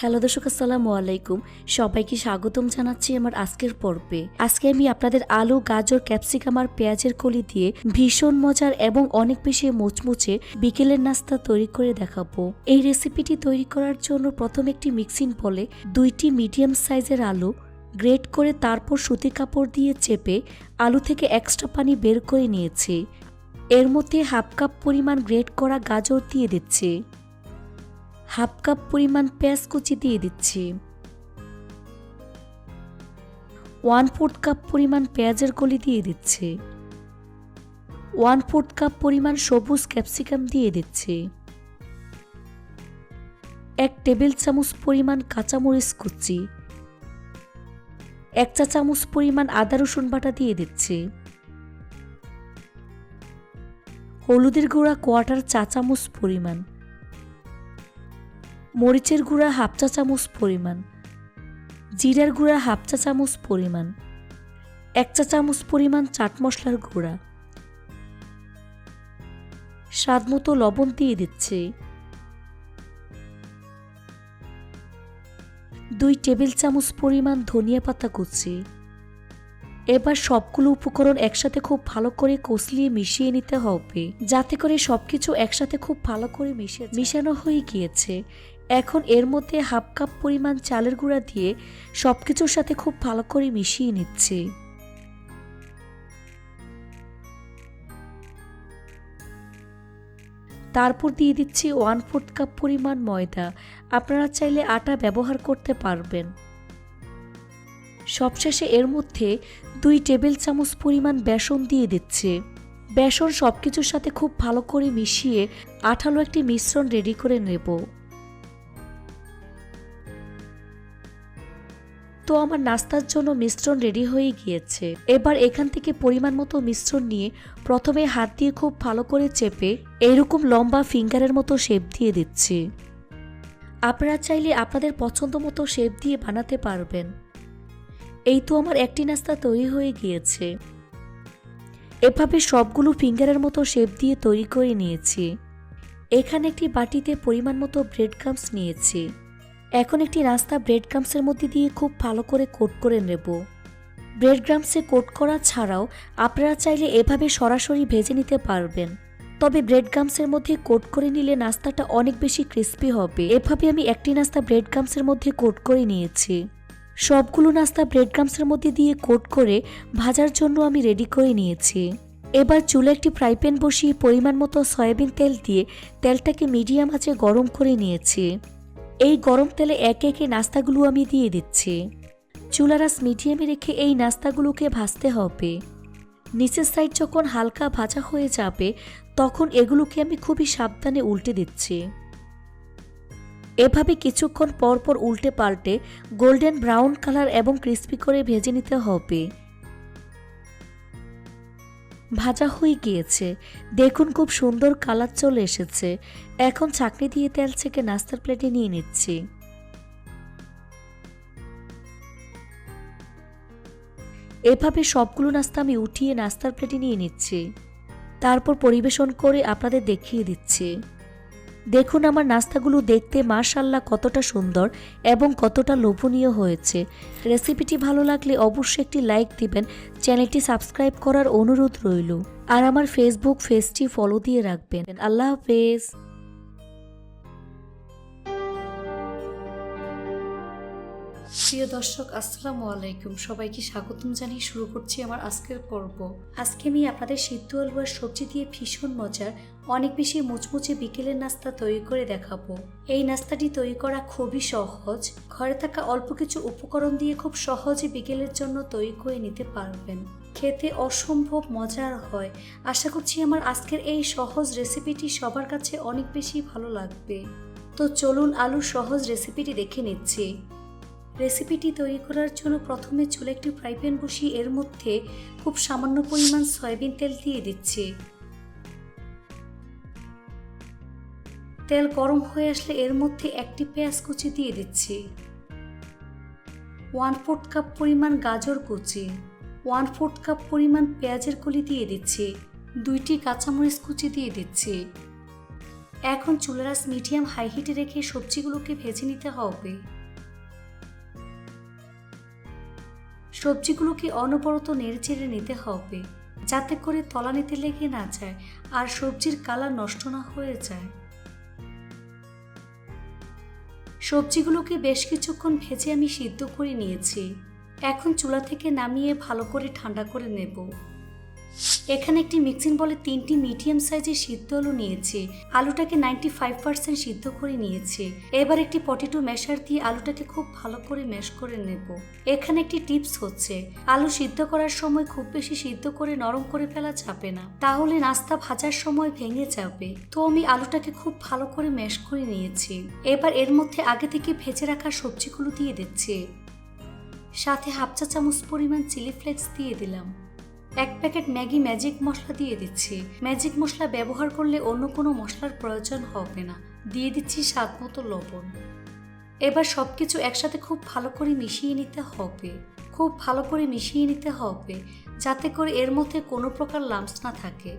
Hello দর্শক, আসসালামু আলাইকুম। সবাইকে স্বাগতম জানাচ্ছি আমার আজকের পর্বে। আজকে আমি আপনাদের আলু, গাজর, ক্যাপসিকাম আর পেঁয়াজের কলি দিয়ে ভীষণ মজার এবং অনেক বেশি মুচমুচে বিকেলের নাস্তা তৈরি করে দেখাবো। এই রেসিপিটি তৈরি করার জন্য প্রথম একটি মিক্সিং বলে দুইটি মিডিয়াম সাইজের আলু গ্রেট করে তারপর সুতি কাপড় দিয়ে চেপে আলু থেকে এক্সট্রা পানি বের করে নিয়েছি। এর মধ্যে হাফ কাপ পরিমাণ গ্রেট করা গাজর দিয়ে দিচ্ছি। হাফ কাপ পরিমাণ পেঁয়াজ কুচি দিয়ে দিচ্ছি। ওয়ান ফোর্থ কাপ পরিমাণ পেঁয়াজের কলি দিয়ে দিচ্ছি। ওয়ান ফোর্থ কাপ পরিমাণ সবুজ ক্যাপসিকাম দিয়ে দিচ্ছি। এক টেবিল চামচ পরিমাণ কাঁচামরিচ কুচি। এক চা চামচ পরিমাণ আদা রসুন বাটা দিয়ে দিচ্ছি। হলুদের গুঁড়া কোয়াটার চা চামচ পরিমাণ। মরিচের গুঁড়া হাফ চা চামচ পরিমাণ, জিরার গুঁড়া হাফ চা চামচ পরিমাণ, এক চা চামচ পরিমাণ চাট মশলার গুঁড়া। স্বাদ মতো লবণ দিয়ে দিচ্ছে। দুই টেবিল চামচ পরিমাণ ধনিয়া পাতা কুচি। এবার সবগুলো উপকরণ একসাথে খুব ভালো করে কষলিয়ে মিশিয়ে নিতে হবে, যাতে করে সবকিছু একসাথে খুব ভালো করে মিশে মিশানো হয়ে গিয়েছে। এখন এর মধ্যে হাফ কাপ পরিমাণ চালের গুঁড়া দিয়ে সব কিছুর সাথে খুব ভালো করে মিশিয়ে নিচ্ছি। তারপর দিয়ে দিচ্ছি ওয়ান ফোর্থ কাপ পরিমাণ ময়দা। আপনারা চাইলে আটা ব্যবহার করতে পারবেন। সবশেষে এর মধ্যে দুই টেবিল চামচ পরিমাণ বেসন দিয়ে দিচ্ছে। বেসন সব কিছুর সাথে খুব ভালো করে মিশিয়ে আঠালো একটি মিশ্রণ রেডি করে নেব। তো আমার নাস্তার জন্য মিশ্রণ রেডি হয়ে গিয়েছে। এবার এখান থেকে পরিমাণ মতো মিশ্রণ নিয়ে প্রথমে হাত দিয়ে খুব ভালো করে চেপে এরকম লম্বা ফিঙ্গারের মতো শেপ দিয়ে দিচ্ছি। আপনারা চাইলে আপনাদের পছন্দ মতো শেপ দিয়ে বানাতে পারবেন। এই তো আমার একটি নাস্তা তৈরি হয়ে গিয়েছে। এভাবে সবগুলো ফিঙ্গারের মতো শেপ দিয়ে তৈরি করে নিয়েছি। এখানে একটি বাটিতে পরিমাণ মতো ব্রেড ক্রামস নিয়েছি। এখন একটি নাস্তা ব্রেড ক্রামসের মধ্যে দিয়ে খুব ভালো করে কোট করে নেব। ব্রেড ক্রামসে কোট করা ছাড়াও আপনারা চাইলে এভাবে সরাসরি ভেজে নিতে পারবেন। তবে ব্রেড গামসের মধ্যে কোট করে নিলে নাস্তাটা অনেক বেশি ক্রিস্পি হবে। এভাবে আমি একটি নাস্তা ব্রেড গামসের মধ্যে কোট করে নিয়েছি। সবগুলো নাস্তা ব্রেড ক্রামসের মধ্যে দিয়ে কোট করে ভাজার জন্য আমি রেডি করে নিয়েছি। এবার চুলে একটি ফ্রাই প্যান বসিয়ে পরিমাণ মতো সয়াবিন তেল দিয়ে তেলটাকে মিডিয়াম আঁচে গরম করে নিয়েছি। এই গরম তেলে একে একে নাস্তাগুলো আমি দিয়ে দিচ্ছি। চুলারাস মিডিয়ামে রেখে এই নাস্তাগুলোকে ভাজতে হবে। নিচের সাইড যখন হালকা ভাজা হয়ে যাবে, তখন এগুলোকে আমি খুবই সাবধানে উল্টে দিচ্ছি। এভাবে কিছুক্ষণ পর পর উল্টে পাল্টে গোল্ডেন ব্রাউন কালার এবং ক্রিস্পি করে ভেজে নিতে হবে। ভাজা হয়ে গিয়েছে। দেখুন খুব সুন্দর কালার চলে এসেছে। এখন চাকনি দিয়ে তেল থেকে নাস্তার প্লেটে নিয়ে নিচ্ছি। এভাবে সবগুলো নাস্তা আমি উঠিয়ে নাস্তার প্লেটে নিয়ে নিচ্ছি। তারপর পরিবেশন করে আপনাদের দেখিয়ে দিচ্ছি। দেখুন আমার নাস্তাগুলো দেখতে মাশাল্লাহ কতটা সুন্দর এবং কতটা লোভনীয় হয়েছে। রেসিপিটি ভালো লাগলে অবশ্যই একটি লাইক দিবেন, চ্যানেলটি সাবস্ক্রাইব করার অনুরোধ রইল। আর আমার ফেসবুক পেজটি ফলো দিয়ে রাখবেন। আল্লাহ হাফেজ। প্রিয় দর্শক, আসসালামু আলাইকুম। সবাইকে স্বাগতম জানিয়ে শুরু করছি আমার আজকের পর্ব। আজকে আমি আপনাদের সিদ্ধ আলুয়ার সবজি দিয়ে ভীষণ মজার, অনেক বেশি মুচমুচে বিকেলের নাস্তা তৈরি করে দেখাবো। এই নাস্তাটি তৈরি করা খুবই সহজ। ঘরে থাকা অল্প কিছু উপকরণ দিয়ে খুব সহজে বিকেলের জন্য তৈরি করে নিতে পারবেন। খেতে অসম্ভব মজার হয়। আশা করছি আমার আজকের এই সহজ রেসিপিটি সবার কাছে অনেক বেশি ভালো লাগবে। তো চলুন আলুর সহজ রেসিপিটি দেখে নিচ্ছি। রেসিপিটি তৈরি করার জন্য প্রথমে চুলে একটি ফ্রাই প্যান বসিয়ে এর মধ্যে খুব সামান্য পরিমাণ সয়াবিন তেল দিয়ে দিচ্ছি। তেল গরম হয়ে আসলে এর মধ্যে একটি পেঁয়াজ কুচি দিয়ে দিচ্ছি। ওয়ান ফোর্থ কাপ পরিমাণ গাজর কুচি। ওয়ান ফোর্থ কাপ পরিমাণ পেঁয়াজের কলি দিয়ে দিচ্ছি। দুইটি কাঁচামরিচ কুচি দিয়ে দিচ্ছি। এখন চুলারাস মিডিয়াম হাই হিটে রেখে সবজিগুলোকে ভেজে নিতে হবে। সবজিগুলোকে অনবরত নেড়েচেড়ে নিতে হবে, যাতে করে তলানিতে লেগে না যায় আর সবজির কালার নষ্ট না হয়ে যায়। সবজিগুলোকে বেশ কিছুক্ষণ ভেজে আমি সিদ্ধ করে নিয়েছি। এখন চুলা থেকে নামিয়ে ভালো করে ঠান্ডা করে নেব। এখানে একটি মিক্সিং বলে তিনটি মিডিয়াম সাইজের সিদ্ধ আলু নিয়েছে। আলুটাকে নাইনটি ফাইভ পার্সেন্ট সিদ্ধ করে নিয়েছে। এবার একটি পটেটো মেশার দিয়ে আলুটাকে খুব ভালো করে ম্যাশ করে নেব। এখানে একটি টিপস হচ্ছে, আলু সিদ্ধ করার সময় খুব বেশি সিদ্ধ করে নরম করে ফেলা যাবে না। তাহলে নাস্তা ভাজার সময় ভেঙে যাবে। তো আমি আলুটাকে খুব ভালো করে ম্যাশ করে নিয়েছি। এবার এর মধ্যে আগে থেকে ভেজে রাখা সবজিগুলো দিয়ে দিচ্ছি। সাথে হাফ চা চামচ পরিমাণ চিলি ফ্লেক্স দিয়ে দিলাম। এক প্যাকেট ম্যাগি ম্যাজিক মশলা দিয়ে দিচ্ছি। ম্যাজিক মশলা ব্যবহার করলে অন্য কোনো মশলার প্রয়োজন হবে না। দিয়ে দিচ্ছি স্বাদ মতো লবণ। এবার সব কিছু একসাথে খুব ভালো করে মিশিয়ে নিতে হবে। খুব ভালো করে মিশিয়ে নিতে হবে, যাতে করে এর মধ্যে কোনো প্রকার লাম্পস না থাকে।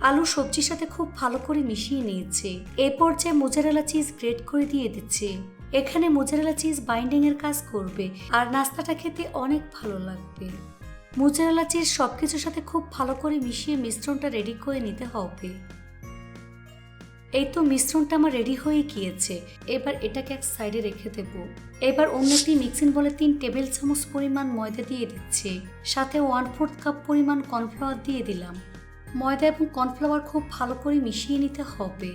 আলু সবজির সাথে খুব ভালো করে মিশিয়ে নিয়েছে। এ পর্যায়ে মোজারেলা চিজ গ্রেট করে দিয়ে দিচ্ছে। এখানে মোজারেলা চিজ বাইন্ডিং এর কাজ করবে, আর নাস্তাটা খেতে অনেক ভালো লাগবে। মোজারেলা চিজ সব কিছুর সাথে খুব ভালো করে মিশিয়ে মিশ্রণটা রেডি করে নিতে হবে। এই তো মিশ্রণটা আমার রেডি হয়ে গিয়েছে। এবার এটাকে এক সাইডে রেখে দেব। এবার অন্য একটি মিক্সিং বলে তিন টেবিল চামচ পরিমাণ ময়দা দিয়ে দিচ্ছি। সাথে ওয়ান ফোর্থ কাপ পরিমাণ কর্নফ্লাওয়ার দিয়ে দিলাম। ময়দা এবং কর্নফ্লাওয়ার খুব ভালো করে মিশিয়ে নিতে হবে।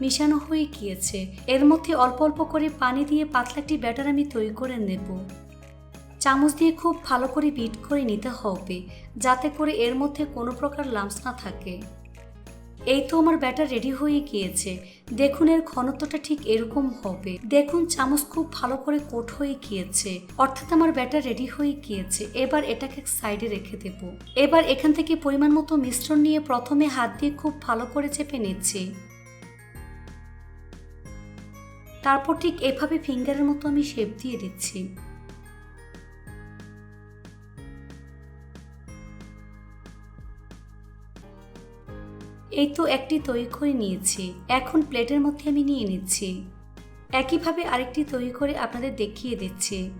মিশানো হয়ে গিয়েছে। এর মধ্যে অল্প অল্প করে পানি দিয়ে পাতলা একটি ব্যাটার আমি তৈরি করে নেব। চামচ দিয়ে খুব ভালো করে বিট করে নিতে হবে, যাতে করে এর মধ্যে কোনো প্রকার লাম্পস না থাকে। এই তো আমার ব্যাটার রেডি হয়ে গিয়েছে। দেখুন এর ঘনত্বটা ঠিক এরকম হবে। দেখুন চামচ খুব ভালো করে কোট হয়ে গিয়েছে। অর্থাৎ আমার ব্যাটার রেডি হয়ে গিয়েছে। এবার এটাকে সাইডে রেখে দেব। এবার এখান থেকে পরিমাণ মতো মিশ্রণ নিয়ে প্রথমে হাত দিয়ে খুব ভালো করে চেপে নিচ্ছি। তারপর ঠিক এভাবে ফিঙ্গারের মতো আমি শেপ দিয়ে দিচ্ছি। এই তো একটি তৈরি করে নিয়েছি। এখন প্লেটের মধ্যে আমি নিয়ে নিচ্ছি। একইভাবে আরেকটি তৈরি করে আপনাদের দেখিয়ে দিচ্ছি।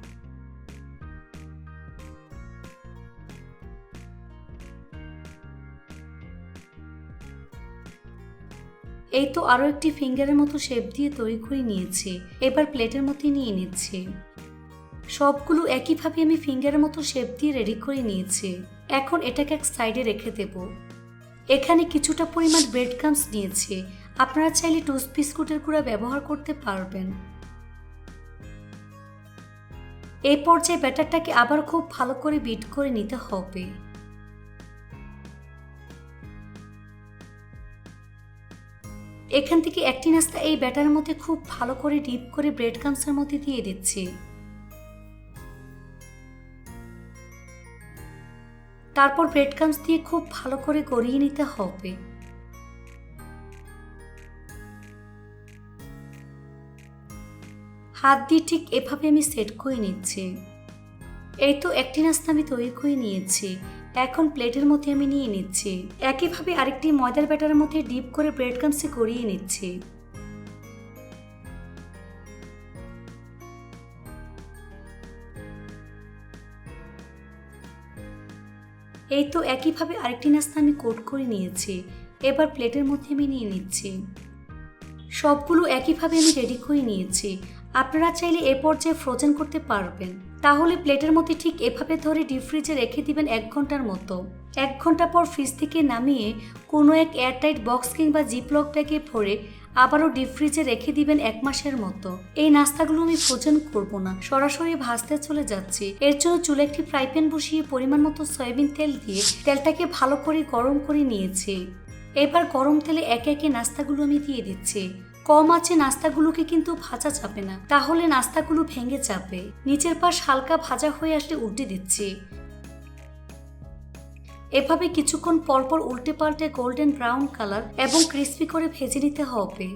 এই তো আরও একটি ফিঙ্গারের মতো শেপ দিয়ে তৈরি করে নিয়েছি। এবার প্লেটের মধ্যে নিয়ে নিচ্ছি। সবগুলো একইভাবে আমি ফিঙ্গারের মতো শেপ দিয়ে রেডি করে নিয়েছি। এখন এটাকে এক সাইডে রেখে দেব। এখানে কিছুটা পরিমাণ ব্রেড ক্রামস নিয়েছি। আপনারা চাইলে টোস্ট বিস্কুটের গুঁড়া ব্যবহার করতে পারবেন। এই পর্যায়ে ব্যাটারটাকে আবার খুব ভালো করে বিট করে নিতে হবে। এখান থেকে একটি নাস্তা এই ব্যাটারের মধ্যে খুব ভালো করে ডিপ করে ব্রেড ক্রামসের মধ্যে দিয়ে দিচ্ছি। তারপর ব্রেড ক্রামস দিয়ে খুব ভালো করে গড়িয়ে নিতে হবে। হাত দিয়ে ঠিক এভাবে আমি সেট করে নিচ্ছি। এই তো একটি নাস্তা আমি তৈরি করে নিয়েছি। এখন প্লেটের মধ্যে আমি নিয়ে নিচ্ছি। একইভাবে আরেকটি ময়দার ব্যাটারের মধ্যে ডিপ করে ব্রেড ক্রামসে গড়িয়ে নিচ্ছি। এই তো একইভাবে আরেকটি নাস্তা আমি কোট করে নিয়েছি। এবার প্লেটের মধ্যে আমি নিয়ে নিচ্ছি। সবগুলো একইভাবে আমি রেডি করে নিয়েছি। আপনারা চাইলে এ পর্যায়ে ফ্রোজেন করতে পারবেন। তাহলে প্লেটের মধ্যে ঠিক এভাবে ধরে ডিপ ফ্রিজে রেখে দিবেন এক ঘণ্টার মতো। এক ঘণ্টা পর ফ্রিজ থেকে নামিয়ে কোনো এক এয়ারটাইট বক্স কিংবা জিপলক ব্যাগে ভরে আবারও ডিপ ফ্রিজে রেখে দিবেন এক মাসের মতো। এই নাস্তাগুলো আমি ফ্রোজেন করব না। সরাসরি ভাজতে চলে যাচ্ছি। এর জন্য চুলে একটি ফ্রাই প্যান বসিয়ে পরিমাণ মতো সয়াবিন তেল দিয়ে তেলটাকে ভালো করে গরম করে নিয়েছি। এবার গরম তেলে একে একে নাস্তাগুলো আমি দিয়ে দিচ্ছি। কম আছে নাস্তাগুলোকে কিন্তু ভাজা যাবে না। তাহলে নাস্তাগুলো ভেঙে যাবে। নিচের পাশ হালকা ভাজা হয়ে আসলে উল্টে দিচ্ছি। এভাবে কিছুক্ষণ পরপর উল্টে পাল্টে গোল্ডেন ব্রাউন কালার এবং ক্রিস্পি করে ভেজে নিতে হবে।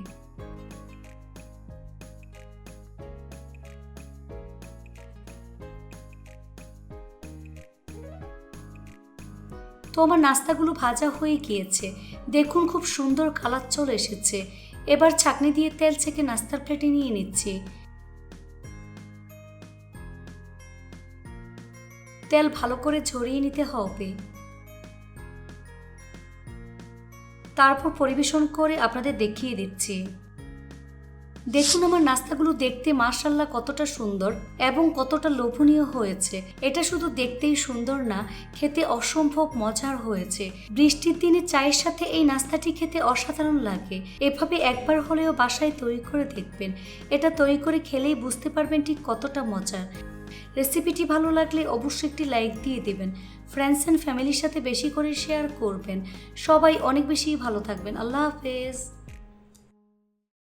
তো আমার নাস্তাগুলো ভাজা হয়ে গিয়েছে। দেখুন খুব সুন্দর কালার চলে এসেছে। এবার ছাকনি দিয়ে তেল ছেঁকে নাস্তার প্লেটে নিয়ে নিচ্ছি। তেল ভালো করে ঝরিয়ে নিতে হবে। তারপর পরিবেশন করে আপনাদের দেখিয়ে দিচ্ছি। দেখুন আমার নাস্তাগুলো দেখতে মার্শাল্লাহ কতটা সুন্দর এবং কতটা লোভনীয় হয়েছে। এটা শুধু দেখতেই সুন্দর না, খেতে অসম্ভব মজার হয়েছে। বৃষ্টির দিনে চায়ের সাথে এই নাস্তাটি খেতে অসাধারণ লাগে। এভাবে একবার হলেও বাসায় তৈরি করে দেখবেন। এটা তৈরি করে খেলেই বুঝতে পারবেন ঠিক কতটা মজার। রেসিপিটি ভালো লাগলে অবশ্যই একটি লাইক দিয়ে দেবেন। ফ্রেন্ডস অ্যান্ড ফ্যামিলির সাথে বেশি করে শেয়ার করবেন। সবাই অনেক বেশি ভালো থাকবেন। আল্লাহ হাফেজ।